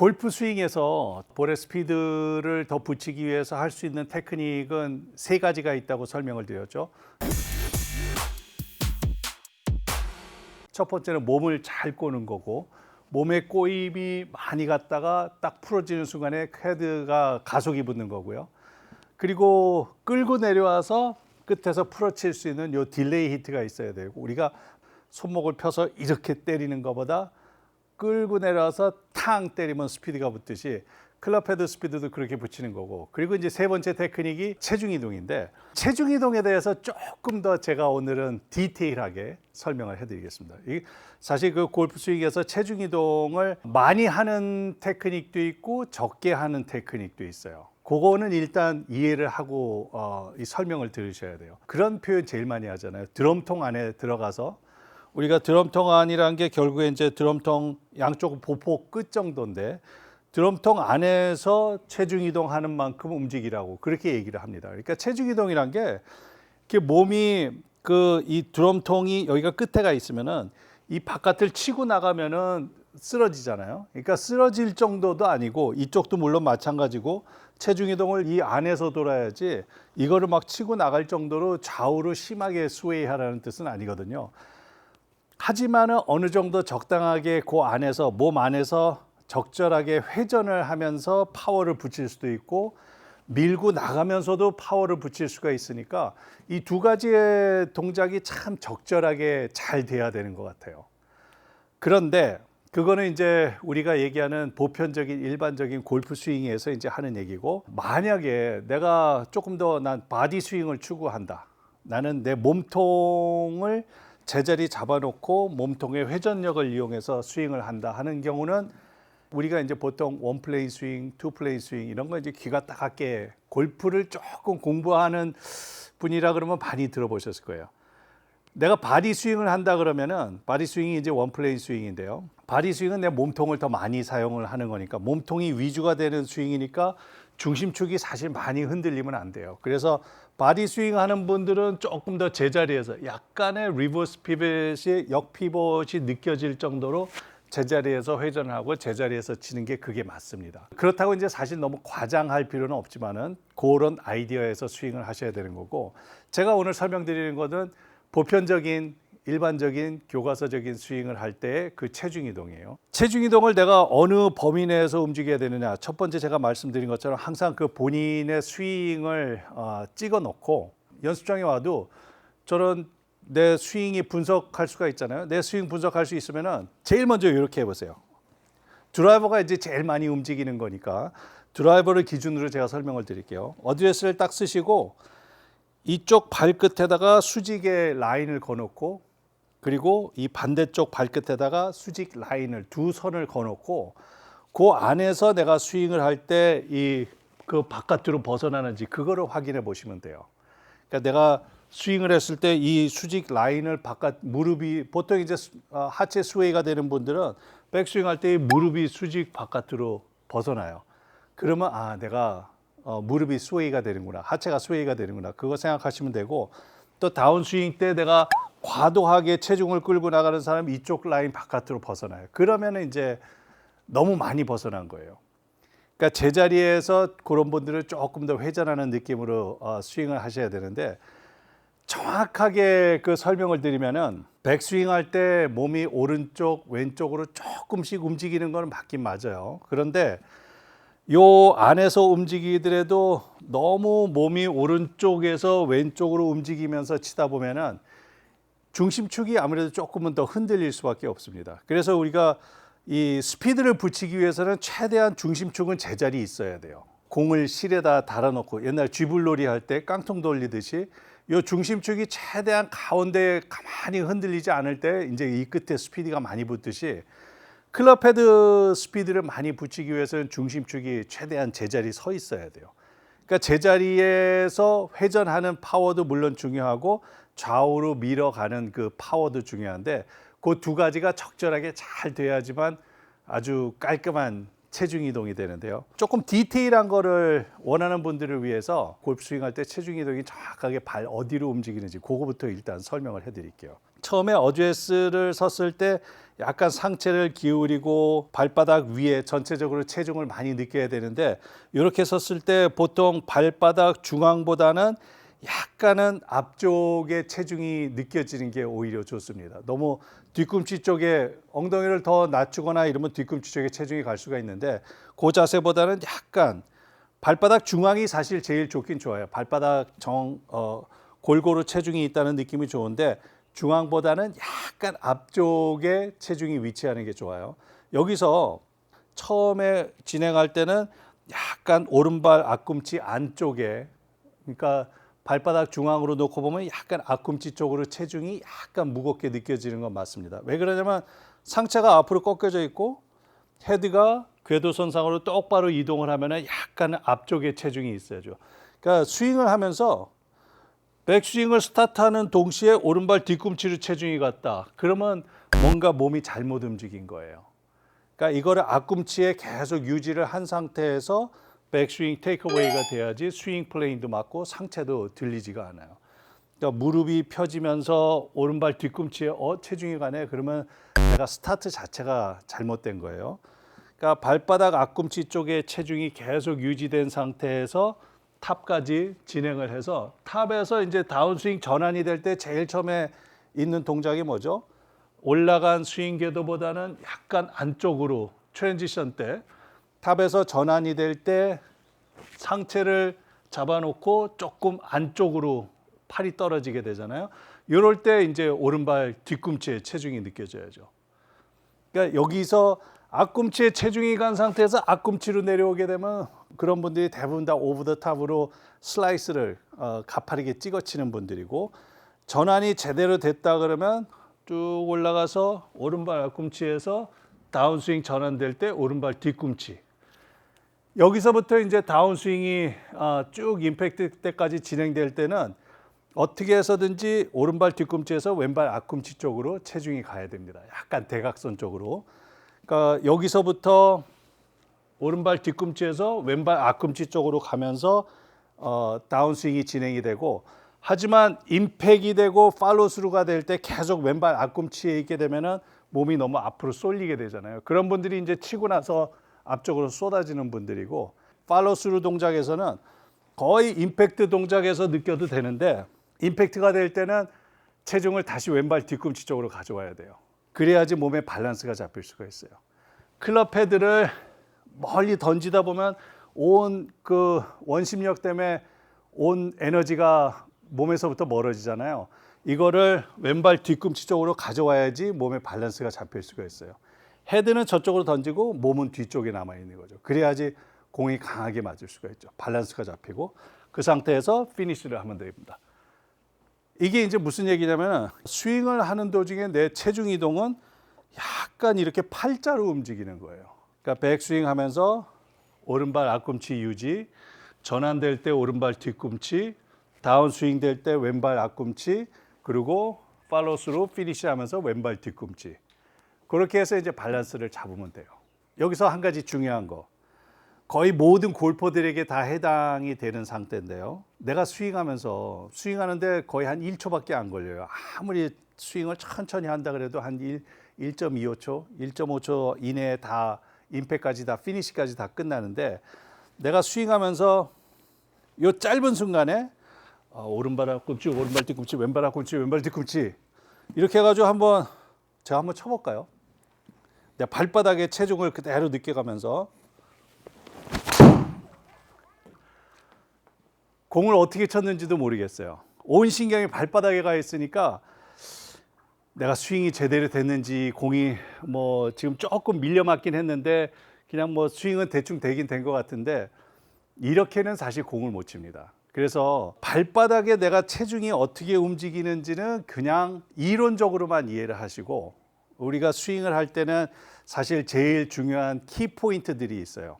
골프 스윙에서 볼의 스피드를 더 붙이기 위해서 할 수 있는 테크닉은 세 가지가 있다고 설명을 드렸죠. 첫 번째는 몸을 잘 꼬는 거고 몸에 꼬임이 많이 갔다가 딱 풀어지는 순간에 헤드가 가속이 붙는 거고요. 그리고 끌고 내려와서 끝에서 풀어칠 수 있는 요 딜레이 히트가 있어야 되고 우리가 손목을 펴서 이렇게 때리는 것보다 끌고 내려와서 탕 때리면 스피드가 붙듯이 클럽 헤드 스피드도 그렇게 붙이는 거고 그리고 이제 세 번째 테크닉이 체중 이동인데 체중 이동에 대해서 조금 더 제가 오늘은 디테일하게 설명을 해드리겠습니다. 이 사실 그 골프 스윙에서 체중 이동을 많이 하는 테크닉도 있고 적게 하는 테크닉도 있어요. 그거는 일단 이해를 하고 어, 이 설명을 들으셔야 돼요. 그런 표현 제일 많이 하잖아요. 드럼통 안에 들어가서 우리가 드럼통 안이라는 게 결국에 이제 드럼통 양쪽 보폭 끝 정도인데 드럼통 안에서 체중 이동하는 만큼 움직이라고 그렇게 얘기를 합니다. 그러니까 체중 이동이란 게 이렇게 몸이 그 이 드럼통이 여기가 끝에가 있으면은 이 바깥을 치고 나가면은 쓰러지잖아요. 그러니까 쓰러질 정도도 아니고 이쪽도 물론 마찬가지고 체중 이동을 이 안에서 돌아야지 이거를 막 치고 나갈 정도로 좌우로 심하게 스웨이하라는 뜻은 아니거든요. 하지만은 어느 정도 적당하게 그 안에서 몸 안에서 적절하게 회전을 하면서 파워를 붙일 수도 있고 밀고 나가면서도 파워를 붙일 수가 있으니까 이 두 가지의 동작이 참 적절하게 잘 돼야 되는 것 같아요. 그런데 그거는 이제 우리가 얘기하는 보편적인 일반적인 골프 스윙에서 이제 하는 얘기고 만약에 내가 조금 더 난 바디 스윙을 추구한다. 나는 내 몸통을 제자리 잡아놓고 몸통의 회전력을 이용해서 스윙을 한다 하는 경우는 우리가 이제 보통 원 플레이 스윙, 투 플레이 스윙 이런 거 이제 귀가 따갑게 골프를 조금 공부하는 분이라 그러면 많이 들어보셨을 거예요. 내가 바디 스윙을 한다 그러면은 바디 스윙이 이제 원 플레이 스윙인데요. 바디 스윙은 내 몸통을 더 많이 사용을 하는 거니까 몸통이 위주가 되는 스윙이니까 중심축이 사실 많이 흔들리면 안 돼요. 그래서 바디 스윙 하는 분들은 조금 더 제자리에서 약간의 리버스 피벗이 역 피벗이 느껴질 정도로 제자리에서 회전을 하고 제자리에서 치는 게 그게 맞습니다. 그렇다고 이제 사실 너무 과장할 필요는 없지만은 그런 아이디어에서 스윙을 하셔야 되는 거고 제가 오늘 설명드리는 것은 보편적인 일반적인 교과서적인 스윙을 할 때 그 체중 이동이에요. 체중 이동을 내가 어느 범위 내에서 움직여야 되느냐. 첫 번째 제가 말씀드린 것처럼 항상 그 본인의 스윙을 어, 찍어 놓고 연습장에 와도 저런 내 스윙이 분석할 수가 있잖아요. 내 스윙 분석할 수 있으면은 제일 먼저 이렇게 해보세요. 드라이버가 이제 제일 많이 움직이는 거니까 드라이버를 기준으로 제가 설명을 드릴게요. 어드레스를 딱 쓰시고 이쪽 발끝에다가 수직의 라인을 거놓고 그리고 이 반대쪽 발끝에다가 수직 라인을 두 선을 거놓고 그 안에서 내가 스윙을 할 때 이 그 바깥으로 벗어나는지 그거를 확인해 보시면 돼요. 그러니까 내가 스윙을 했을 때 이 수직 라인을 바깥 무릎이 보통 이제 수- 어, 하체 스웨이가 되는 분들은 백스윙 할 때 무릎이 수직 바깥으로 벗어나요. 그러면 아 내가 어, 무릎이 스웨이가 되는구나 하체가 스웨이가 되는구나 그거 생각하시면 되고 또 다운 스윙 때 내가 과도하게 체중을 끌고 나가는 사람 이쪽 라인 바깥으로 벗어나요. 그러면 이제 너무 많이 벗어난 거예요. 그러니까 제자리에서 그런 분들은 조금 더 회전하는 느낌으로 어, 스윙을 하셔야 되는데 정확하게 그 설명을 드리면은 백스윙 할 때 몸이 오른쪽 왼쪽으로 조금씩 움직이는 건 맞긴 맞아요. 그런데 요 안에서 움직이더라도 너무 몸이 오른쪽에서 왼쪽으로 움직이면서 치다 보면은 중심축이 아무래도 조금은 더 흔들릴 수밖에 없습니다. 그래서 우리가 이 스피드를 붙이기 위해서는 최대한 중심축은 제자리 있어야 돼요. 공을 실에다 달아놓고 옛날 쥐불놀이 할 때 깡통 돌리듯이 요 중심축이 최대한 가운데 가만히 흔들리지 않을 때 이제 이 끝에 스피드가 많이 붙듯이 클럽 헤드 스피드를 많이 붙이기 위해서는 중심축이 최대한 제자리 서 있어야 돼요. 그러니까 제자리에서 회전하는 파워도 물론 중요하고 좌우로 밀어가는 그 파워도 중요한데 그 두 가지가 적절하게 잘 돼야지만 아주 깔끔한 체중 이동이 되는데요. 조금 디테일한 거를 원하는 분들을 위해서 골프 스윙할 때 체중 이동이 정확하게 발 어디로 움직이는지 그거부터 일단 설명을 해 드릴게요. 처음에 어드레스를 섰을 때 약간 상체를 기울이고 발바닥 위에 전체적으로 체중을 많이 느껴야 되는데 이렇게 섰을 때 보통 발바닥 중앙보다는 약간은 앞쪽에 체중이 느껴지는 게 오히려 좋습니다. 너무 뒤꿈치 쪽에 엉덩이를 더 낮추거나 이러면 뒤꿈치 쪽에 체중이 갈 수가 있는데 그 자세보다는 약간 발바닥 중앙이 사실 제일 좋긴 좋아요. 발바닥 정 어, 골고루 체중이 있다는 느낌이 좋은데 중앙보다는 약간 앞쪽에 체중이 위치하는 게 좋아요. 여기서 처음에 진행할 때는 약간 오른발 앞꿈치 안쪽에 그러니까 발바닥 중앙으로 놓고 보면 약간 앞꿈치 쪽으로 체중이 약간 무겁게 느껴지는 건 맞습니다. 왜 그러냐면 상체가 앞으로 꺾여져 있고 헤드가 궤도선상으로 똑바로 이동을 하면은 약간 앞쪽에 체중이 있어야죠. 그러니까 스윙을 하면서 백스윙을 스타트하는 동시에 오른발 뒤꿈치로 체중이 갔다. 그러면 뭔가 몸이 잘못 움직인 거예요. 그러니까 이거를 앞꿈치에 계속 유지를 한 상태에서 백스윙 테이크어웨이가 돼야지 스윙 플레인도 맞고 상체도 들리지가 않아요. 그러니까 무릎이 펴지면서 오른발 뒤꿈치에 어 체중이 가네 그러면 내가 스타트 자체가 잘못된 거예요. 그러니까 발바닥 앞꿈치 쪽에 체중이 계속 유지된 상태에서 탑까지 진행을 해서 탑에서 이제 다운스윙 전환이 될 때 제일 처음에 있는 동작이 뭐죠? 올라간 스윙 궤도보다는 약간 안쪽으로 트랜지션 때 탑에서 전환이 될 때 상체를 잡아놓고 조금 안쪽으로 팔이 떨어지게 되잖아요. 이럴 때 이제 오른발 뒤꿈치에 체중이 느껴져야죠. 그러니까 여기서 앞꿈치에 체중이 간 상태에서 앞꿈치로 내려오게 되면 그런 분들이 대부분 다 오브 더 탑으로 슬라이스를 어, 가파르게 찍어치는 분들이고 전환이 제대로 됐다 그러면 쭉 올라가서 오른발 앞꿈치에서 다운스윙 전환될 때 오른발 뒤꿈치 여기서부터 이제 다운스윙이 어, 쭉 임팩트 때까지 진행될 때는 어떻게 해서든지 오른발 뒤꿈치에서 왼발 앞꿈치 쪽으로 체중이 가야 됩니다. 약간 대각선 쪽으로. 그러니까 여기서부터 오른발 뒤꿈치에서 왼발 앞꿈치 쪽으로 가면서 어, 다운스윙이 진행이 되고 하지만 임팩이 되고 팔로스루가 될 때 계속 왼발 앞꿈치에 있게 되면은 몸이 너무 앞으로 쏠리게 되잖아요. 그런 분들이 이제 치고 나서 앞쪽으로 쏟아지는 분들이고 팔로스루 동작에서는 거의 임팩트 동작에서 느껴도 되는데 임팩트가 될 때는 체중을 다시 왼발 뒤꿈치 쪽으로 가져와야 돼요. 그래야지 몸의 밸런스가 잡힐 수가 있어요. 클럽 헤드를 멀리 던지다 보면 온 그 원심력 때문에 온 에너지가 몸에서부터 멀어지잖아요. 이거를 왼발 뒤꿈치 쪽으로 가져와야지 몸의 밸런스가 잡힐 수가 있어요. 헤드는 저쪽으로 던지고 몸은 뒤쪽에 남아 있는 거죠. 그래야지 공이 강하게 맞을 수가 있죠. 밸런스가 잡히고 그 상태에서 피니시를 하면 됩니다. 이게 이제 무슨 얘기냐면 스윙을 하는 도중에 내 체중 이동은 약간 이렇게 팔자로 움직이는 거예요. 그러니까 백스윙 하면서 오른발 앞꿈치 유지, 전환될 때 오른발 뒤꿈치, 다운스윙 될 때 왼발 앞꿈치, 그리고 팔로스로 피니시 하면서 왼발 뒤꿈치. 그렇게 해서 이제 밸런스를 잡으면 돼요. 여기서 한 가지 중요한 거. 거의 모든 골퍼들에게 다 해당이 되는 상태인데요. 내가 스윙하면서 스윙하는데 거의 한 1초밖에 안 걸려요. 아무리 스윙을 천천히 한다 그래도 한 1, 1.25초, 1.5초 이내에 다 임팩까지 다 피니시까지 다 끝나는데 내가 스윙하면서 요 짧은 순간에 어, 오른발 앞꿈치, 오른발 뒤꿈치, 왼발 앞꿈치, 왼발 뒤꿈치 이렇게 해가지고 한번 제가 한번 쳐볼까요? 내 발바닥에 체중을 그대로 느껴가면서 공을 어떻게 쳤는지도 모르겠어요. 온 신경이 발바닥에 가 있으니까 내가 스윙이 제대로 됐는지 공이 뭐 지금 조금 밀려 맞긴 했는데 그냥 뭐 스윙은 대충 되긴 된 것 같은데 이렇게는 사실 공을 못 칩니다. 그래서 발바닥에 내가 체중이 어떻게 움직이는지는 그냥 이론적으로만 이해를 하시고 우리가 스윙을 할 때는 사실 제일 중요한 키 포인트들이 있어요.